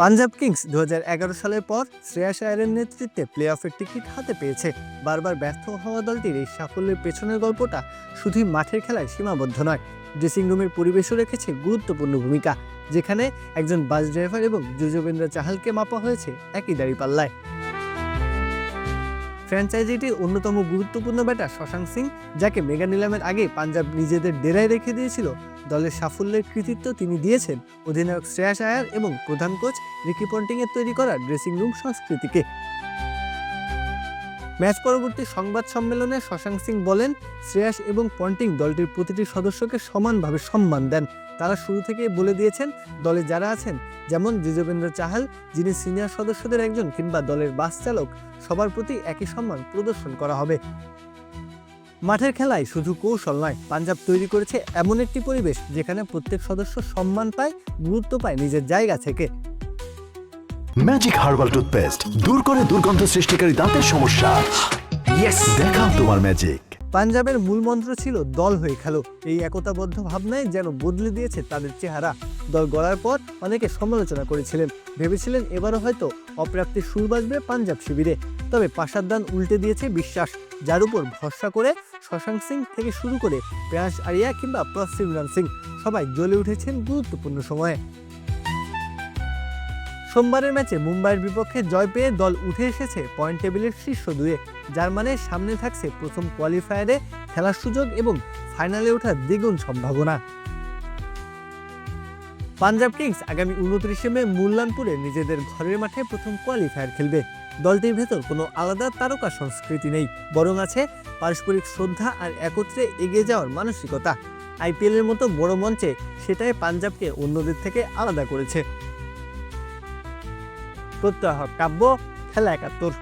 Punjab Kings দু হাজার এগারো সালের পর শ্রেয়াস আয়ারের নেতৃত্বে প্লে অফের টিকিট হাতে পেয়েছে। বারবার ব্যর্থ হওয়া দলটির এই সাফল্যের পেছনের গল্পটা শুধুই মাঠের খেলায় সীমাবদ্ধ নয় ড্রেসিং রুমের পরিবেশও রেখেছে গুরুত্বপূর্ণ ভূমিকা, যেখানে একজন বাস ড্রাইভার এবং যুজবেন্দ্র চাহালকে মাপা হয়েছে একই দাঁড়িপাল্লায় ফ্র্যাঞ্চাইজিটির অন্যতম গুরুত্বপূর্ণ ব্যাটার শশাঙ্ক সিং, যাকে মেগা নিলামের আগে পাঞ্জাব নিজেদের ডেরায় রেখে দিয়েছিল। দলের সাফল্যের কৃতিত্ব তিনি দিয়েছেন অধিনায়ক শ্রেয়াস আয়ার এবং প্রধান কোচ রিকি পন্টিংয়ের তৈরি করা ড্রেসিং রুম সংস্কৃতিকে। ম্যাচ পরবর্তী সংবাদ সম্মেলনে শশাঙ্ক সিং বলেন, শ্রেয়াস এবং পন্টিং দলটির প্রতিটি সদস্যকে সমানভাবে সম্মান দেন। তারা শুরু থেকেই বলে দিয়েছেন দলে যারা আছেন, যেমন যুজবেন্দ্র চাহাল, যিনি সিনিয়র সদস্যদের একজন, কিংবা দলের বাস চালক, সবার প্রতি একই সম্মান প্রদর্শন করা হবে। মাঠের খেলায় শুধু কৌশল নয়, পাঞ্জাব তৈরি করেছে এমন একটি পরিবেশ যেখানে প্রত্যেক সদস্য সম্মান পায়, গুরুত্ব পায় নিজের জায়গা থেকে। ম্যাজিক হার্বাল টুথপেস্ট দূর করে দুর্গন্ধ সৃষ্টিকারী দাঁতের সমস্যা। দেখাও তোমার ম্যাজিক পাঞ্জাবের মূল মন্ত্র ছিল, দল হয়ে খেলো। এই একতাবদ্ধ ভাবনায় যেন বদলে দিয়েছে তাদের চেহারা। দল গড়ার পর অনেকে সমালোচনা করেছিলেন। ভেবেছিলেন এবারও হয়তো অপ্রাপ্তির সুর বাজবে পাঞ্জাব শিবিরে। তবে পাশাদান উল্টে দিয়েছে বিশ্বাস, যার উপর ভরসা করে শশাঙ্ক সিং থেকে শুরু করে প্রয়াস আরিয়া কিংবা প্রসিমরান সিং সবাই জ্বলে উঠেছেন গুরুত্বপূর্ণ সময়ে। সোমবারের ম্যাচে মুম্বাইয়ের বিপক্ষে জয় পেয়ে দল উঠে এসেছে পয়েন্ট টেবিলের শীর্ষ দুয়ে, যার মানে সামনে থাকছে প্রথম কোয়ালিফায়ারে খেলার সুযোগ এবং ফাইনালে ওঠার দ্বিগুণ সম্ভাবনা। পাঞ্জাব কিংস আগামী উনত্রিশে মে মুল্লানপুরে নিজেদের ঘরের মাঠে প্রথম কোয়ালিফায়ার খেলবে। দলটির ভেতর কোনো আলাদা তারকা সংস্কৃতি নেই, বরং আছে পারস্পরিক শ্রদ্ধা আর একত্রে এগিয়ে যাওয়ার মানসিকতা। আইপিএলের মতো বড় মঞ্চে সেটাই পাঞ্জাবকে অন্যদের থেকে আলাদা করেছে। প্রত্যয় কাব্য খেলা একাত্তর।